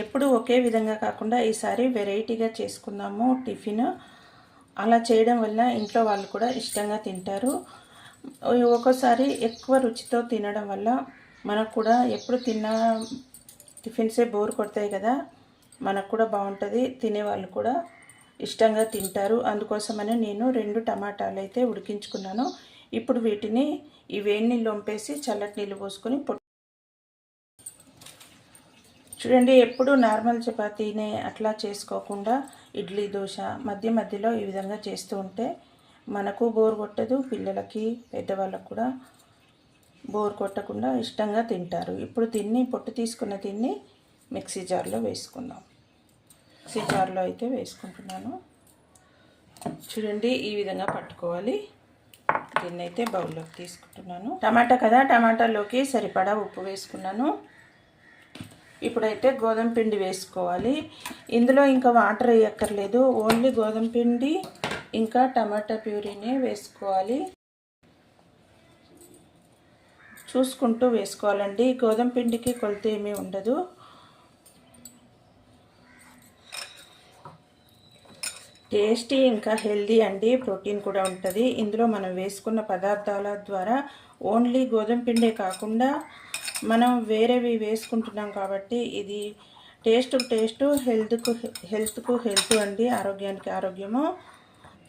ఎప్పుడు ఒకే విధంగా కాకుండా ఈసారి వెరైటీగా చేసుకుందాము టిఫిన్. అలా చేయడం వల్ల ఇంట్లో వాళ్ళు కూడా ఇష్టంగా తింటారు. ఒక్కోసారి ఎక్కువ రుచితో తినడం వల్ల మనకు కూడా ఎప్పుడు తిన్నా టిఫిన్సే బోర్ కొడతాయి కదా. మనకు కూడా బాగుంటుంది. తినేవాళ్ళు కూడా ఇష్టంగా తింటారు. అందుకోసమని నేను రెండు టమాటాలు అయితే ఉడికించుకున్నాను. ఇప్పుడు వీటిని ఈ వేడి నీళ్ళు వంపేసి చల్లటి నీళ్ళు పోసుకొని చూడండి ఎప్పుడు నార్మల్ చపాతీనే అట్లా చేసుకోకుండా ఇడ్లీ దోశ మధ్య మధ్యలో ఈ విధంగా చేస్తూ ఉంటే మనకు బోర్ కొట్టదు పిల్లలకి పెద్దవాళ్ళకు కూడా బోర్ కొట్టకుండా ఇష్టంగా తింటారు. ఇప్పుడు తిన్ని పొట్టు తీసుకున్న తిన్ని మిక్సీ జార్లో వేసుకుందాం. మిక్సీ జార్లో అయితే వేసుకుంటున్నాను. చూడండి ఈ విధంగా పట్టుకోవాలి. దీన్ని అయితే బౌల్లోకి తీసుకుంటున్నాను. టమాటా కదా టమాటాలోకి సరిపడా ఉప్పు వేసుకున్నాను. ఇప్పుడైతే గోధుమ పిండి వేసుకోవాలి. ఇందులో ఇంకా వాటర్ వేయక్కర్లేదు. ఓన్లీ గోధుమ పిండి ఇంకా టమాటా ప్యూరీనే వేసుకోవాలి. చూసుకుంటూ వేసుకోవాలండి. గోధుమ పిండికి కొలత ఏమీ ఉండదు. టేస్టీ ఇంకా హెల్దీ అండి. ప్రోటీన్ కూడా ఉంటుంది. ఇందులో మనం వేసుకున్న పదార్థాల ద్వారా ఓన్లీ గోధుమ పిండే కాకుండా మనం వేరేవి వేసుకుంటున్నాం కాబట్టి ఇది టేస్ట్ టేస్ట్ హెల్త్కు హెల్త్కు హెల్త్ అండి ఆరోగ్యానికి ఆరోగ్యము.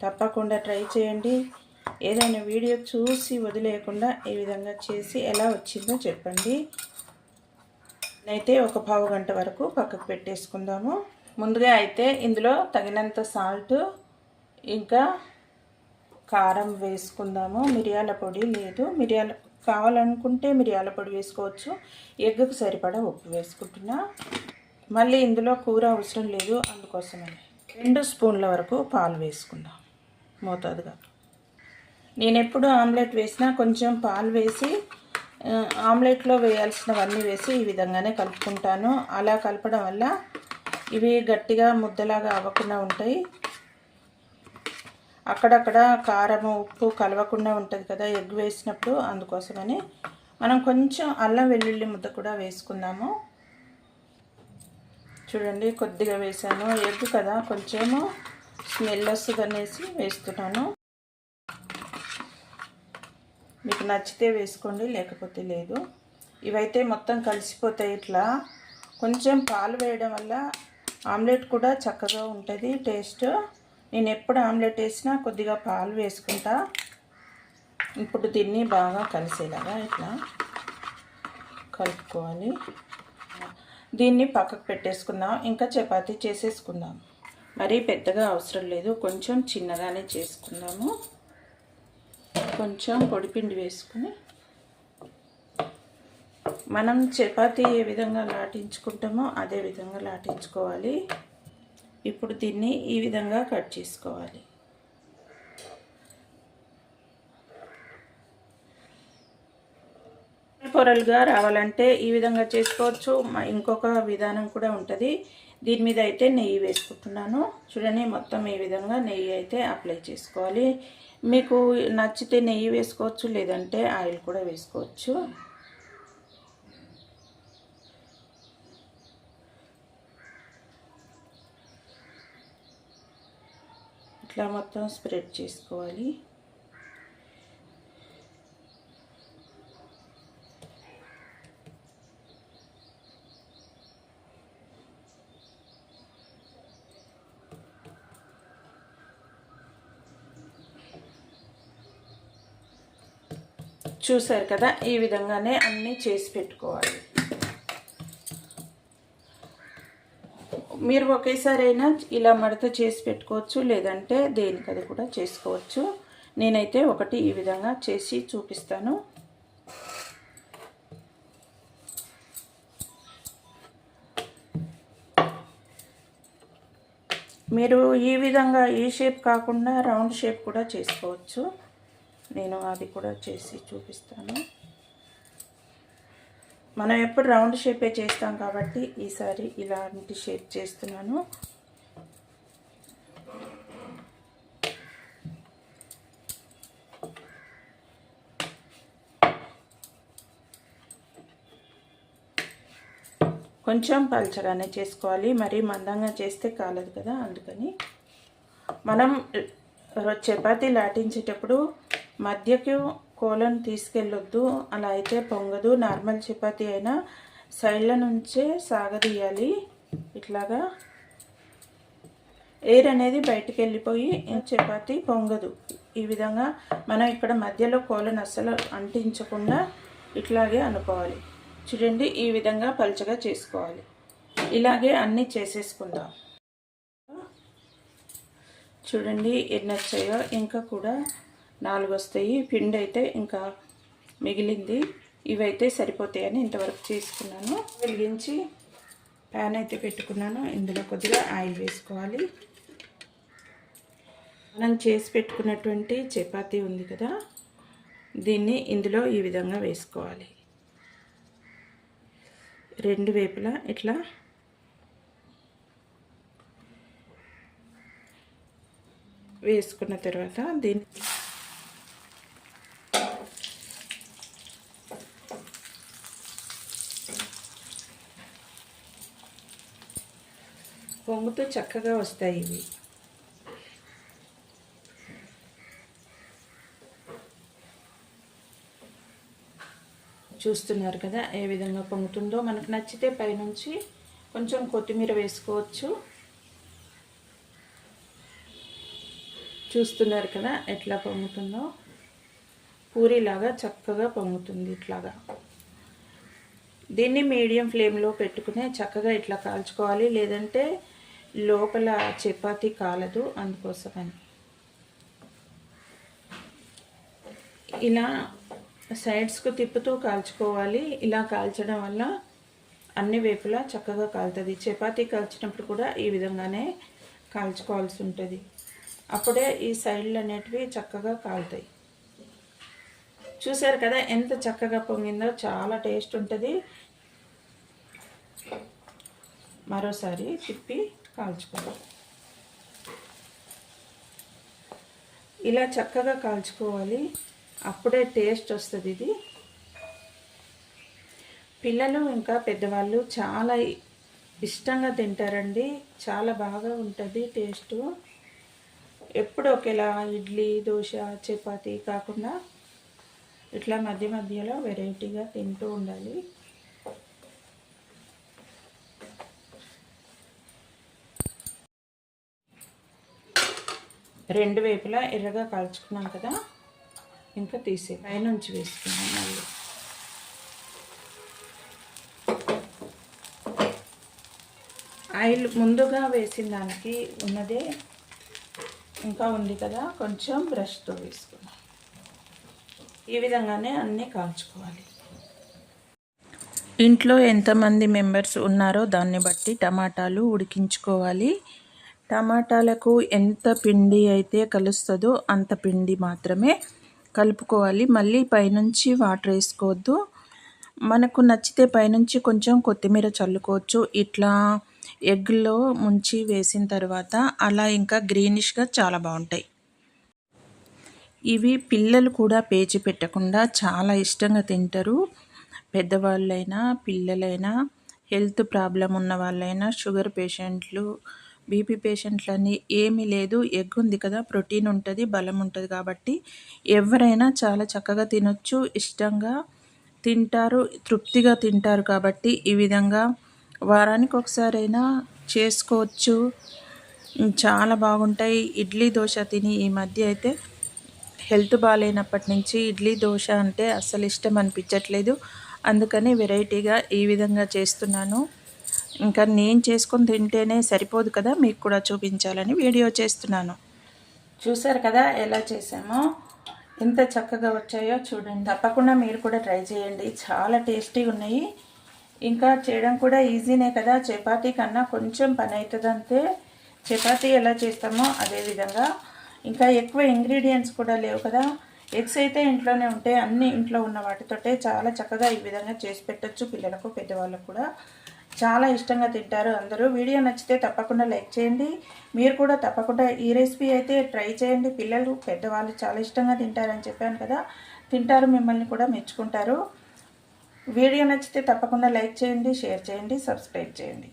తప్పకుండా ట్రై చేయండి. ఏదైనా వీడియో చూసి వదిలేయకుండా ఈ విధంగా చేసి ఎలా వచ్చిందో చెప్పండి. అయితే ఒక పావు గంట వరకు పక్కకు పెట్టేసుకుందాము. ముందుగా అయితే ఇందులో తగినంత సాల్ట్ ఇంకా కారం వేసుకుందాము. మిరియాల పొడి లేదు. మిరియాల కావాలనుకుంటే మిరియాల పొడి వేసుకోవచ్చు. ఎగ్గుకు సరిపడా ఉప్పు వేసుకుంటున్నా. మళ్ళీ ఇందులో కూర అవసరం లేదు అందుకోసమని. రెండు స్పూన్ల వరకు పాలు వేసుకుందాం. మోతాదుగా. నేను ఎప్పుడు ఆమ్లెట్ వేసినా కొంచెం పాలు వేసి ఆమ్లెట్లో వేయాల్సినవన్నీ వేసి ఈ విధంగానే కలుపుకుంటాను. అలా కలపడం వల్ల ఇవి గట్టిగా ముద్దలాగా అవ్వకుండా ఉంటాయి. అక్కడక్కడ కారం ఉప్పు కలవకుండా ఉంటుంది కదా ఎగ్ వేసినప్పుడు అందుకోసమని మనం కొంచెం అల్లం వెల్లుల్లి ముద్ద కూడా వేసుకుందాము. చూడండి కొద్దిగా వేసాను. ఎగ్ కదా కొంచెము స్మెల్ వస్తుంది అనేసి వేస్తున్నాను. మీకు నచ్చితే వేసుకోండి లేకపోతే లేదు. ఇవైతే మొత్తం కలిసిపోతాయి ఇట్లా. కొంచెం పాలు వేయడం వల్ల ఆమ్లెట్ కూడా చక్కగా ఉంటుంది టేస్ట్. నేను ఎప్పుడు ఆమ్లెట్ వేసినా కొద్దిగా పాలు వేసుకుంటా. ఇప్పుడు దీన్ని బాగా కలిసేలాగా ఇట్లా కలుపుకోవాలి. దీన్ని పక్కకు పెట్టేసుకుందాం. ఇంకా చపాతీ చేసేసుకుందాం. మరీ పెద్దగా అవసరం లేదు. కొంచెం చిన్నగానే చేసుకుందాము. కొంచెం పొడిపిండి వేసుకుని మనం చపాతీ ఏ విధంగా లాటించుకుంటామో అదే విధంగా లాటించుకోవాలి. ఇప్పుడు దీన్ని ఈ విధంగా కట్ చేసుకోవాలి. పొరలుగా రావాలంటే ఈ విధంగా చేసుకోవచ్చు. ఇంకొక విధానం కూడా ఉంటుంది. దీని మీద అయితే నెయ్యి వేసుకుంటున్నాను. చూడండి మొత్తం ఈ విధంగా నెయ్యి అయితే అప్లై చేసుకోవాలి. మీకు నచ్చితే నెయ్యి వేసుకోవచ్చు లేదంటే ఆయిల్ కూడా వేసుకోవచ్చు. ఇట్లా మొత్తం స్ప్రెడ్ చేసుకోవాలి. చూసారు కదా? ఈ విధంగానే అన్నీ చేసి పెట్టుకోవాలి. మీరు ఒకేసారైనా ఇలా మడత చేసి పెట్టుకోవచ్చు లేదంటే దేనికది కూడా చేసుకోవచ్చు. నేనైతే ఒకటి ఈ విధంగా చేసి చూపిస్తాను. మీరు ఈ విధంగా ఈ షేప్ కాకుండా రౌండ్ షేప్ కూడా చేసుకోవచ్చు. నేను అది కూడా చేసి చూపిస్తాను. మనం ఎప్పుడు రౌండ్ షేపే చేస్తాం కాబట్టి ఈసారి ఇలాంటి షేప్ చేస్తున్నాను. కొంచెం పలచగానే చేసుకోవాలి. మరీ మందంగా చేస్తే కాలేదు కదా అందుకని. మనం చపాతీ లాటించేటప్పుడు మధ్యకు కోలను తీసుకెళ్ళొద్దు. అలా అయితే పొంగదు. నార్మల్ చపాతి అయినా సైడ్ల నుంచే సాగదీయాలి. ఇట్లాగా ఎయిర్ అనేది బయటికి వెళ్ళిపోయి చపాతి పొంగదు. ఈ విధంగా మనం ఇక్కడ మధ్యలో కోలను అస్సలు అంటించకుండా ఇట్లాగే అనుకోవాలి. చూడండి ఈ విధంగా పలుచగా చేసుకోవాలి. ఇలాగే అన్నీ చేసేసుకుందాం. చూడండి ఎన్ని వచ్చాయో. ఇంకా కూడా నాలుగు వస్తాయి పిండి అయితే ఇంకా మిగిలింది. ఇవైతే సరిపోతాయని ఇంతవరకు చేసుకున్నాను వెలిగించి ప్యాన్ అయితే పెట్టుకున్నాను. ఇందులో కొద్దిగా ఆయిల్ వేసుకోవాలి. మనం చేసి పెట్టుకున్నటువంటి చపాతీ ఉంది కదా దీన్ని ఇందులో ఈ విధంగా వేసుకోవాలి. రెండు వైపులా ఇట్లా వేసుకున్న తర్వాత దీన్ని పొంగుతూ చక్కగా వస్తాయి ఇవి. చూస్తున్నారు కదా ఏ విధంగా పొంగుతుందో. మనకు నచ్చితే పైనుంచి కొంచెం కొత్తిమీర వేసుకోవచ్చు. చూస్తున్నారు కదా ఎట్లా పొంగుతుందో. పూరిలాగా చక్కగా పొంగుతుంది ఇట్లాగా. దీన్ని మీడియం ఫ్లేమ్లో పెట్టుకునే చక్కగా ఇట్లా కాల్చుకోవాలి. లేదంటే లోపల చపాతీ కాలదు అందుకోసమని. ఇలా సైడ్స్కు తిప్పుతూ కాల్చుకోవాలి. ఇలా కాల్చడం వల్ల అన్ని వైపులా చక్కగా కాలుతుంది. చపాతీ కాల్చినప్పుడు కూడా ఈ విధంగానే కాల్చుకోవాల్సి ఉంటుంది. అప్పుడే ఈ సైడ్లు అనేటివి చక్కగా కాలుతాయి. చూసారు కదా ఎంత చక్కగా పొంగిందో చాలా టేస్ట్ ఉంటుంది. మరోసారి తిప్పి కాల్చుకోవాలి ఇలా చక్కగా కాల్చుకోవాలి. అప్పుడే టేస్ట్ వస్తుంది ఇది. పిల్లలు ఇంకా పెద్దవాళ్ళు చాలా ఇష్టంగా తింటారండి. చాలా బాగా ఉంటుంది టేస్ట్. ఎప్పుడు ఒకేలా ఇడ్లీ దోశ చపాతీ కాకుండా ఇట్లా మధ్య మధ్యలో వెరైటీగా తింటూ ఉండాలి. రెండు వైపులా ఎర్రగా కాల్చుకున్నాం కదా ఇంకా తీసే పైనుంచి వేసుకున్నాం మళ్ళీ. ఆయిల్ ముందుగా వేసిన దానికి ఉన్నదే ఇంకా ఉంది కదా కొంచెం బ్రష్తో వేసుకున్నాం. ఈ విధంగానే అన్నీ కాల్చుకోవాలి. ఇంట్లో ఎంతమంది మెంబర్స్ ఉన్నారో దాన్ని బట్టి టమాటాలు ఉడికించుకోవాలి. టమాటాలకు ఎంత పిండి అయితే కలుస్తుందో అంత పిండి మాత్రమే కలుపుకోవాలి. మళ్ళీ పైనుంచి వాటర్ వేసుకోవద్దు. మనకు నచ్చితే పైనుంచి కొంచెం కొత్తిమీర చల్లుకోవచ్చు. ఇట్లా ఎగ్లో ముంచి వేసిన తర్వాత అలా ఇంకా గ్రీనిష్గా చాలా బాగుంటాయి. ఇవి పిల్లలు కూడా పేచి పెట్టకుండా చాలా ఇష్టంగా తింటారు. పెద్దవాళ్ళైనా పిల్లలైనా హెల్త్ ప్రాబ్లం ఉన్న వాళ్ళైనా షుగర్ పేషెంట్లు బీపీ పేషెంట్లని ఏమీ లేదు. ఎగ్ ఉంది కదా ప్రోటీన్ ఉంటుంది బలం ఉంటుంది కాబట్టి ఎవరైనా చాలా చక్కగా తినొచ్చు ఇష్టంగా తింటారు తృప్తిగా తింటారు కాబట్టి ఈ విధంగా వారానికి ఒకసారైనా చేసుకోవచ్చు. చాలా బాగుంటాయి. ఇడ్లీ దోశ తిని ఈ మధ్య అయితే హెల్త్ బాగాలేనప్పటి నుంచి ఇడ్లీ దోశ అంటే అస్సలు ఇష్టం అనిపించట్లేదు. అందుకని వెరైటీగా ఈ విధంగా చేస్తున్నాను. ఇంకా నేను చేసుకొని తింటేనే సరిపోదు కదా మీకు కూడా చూపించాలని వీడియో చేస్తున్నాను. చూసారు కదా ఎలా చేసామో? ఎంత చక్కగా వచ్చాయో చూడండి. తప్పకుండా మీరు కూడా ట్రై చేయండి. చాలా టేస్టీగా ఉన్నాయి. ఇంకా చేయడం కూడా ఈజీనే కదా. చపాతీ కన్నా కొంచెం పని అవుతుంది అంతే చపాతీ ఎలా చేస్తామో అదే విధంగా. ఇంకా ఎక్కువ ఇంగ్రీడియంట్స్ కూడా లేవు కదా. ఎగ్స్ అయితే ఇంట్లోనే ఉంటే అన్ని ఇంట్లో ఉన్న వాటితోటే చాలా చక్కగా ఈ విధంగా చేసి పెట్టచ్చు పిల్లలకు పెద్దవాళ్ళకు కూడా. చాలా ఇష్టంగా తింటారు అందరూ. వీడియో నచ్చితే తప్పకుండా లైక్ చేయండి. మీరు కూడా తప్పకుండా ఈ రెసిపీ అయితే ట్రై చేయండి. పిల్లలు పెద్దవాళ్ళు చాలా ఇష్టంగా తింటారని చెప్పాను కదా. తింటారు మిమ్మల్ని కూడా మెచ్చుకుంటారు. వీడియో నచ్చితే తప్పకుండా లైక్ చేయండి షేర్ చేయండి సబ్స్క్రైబ్ చేయండి.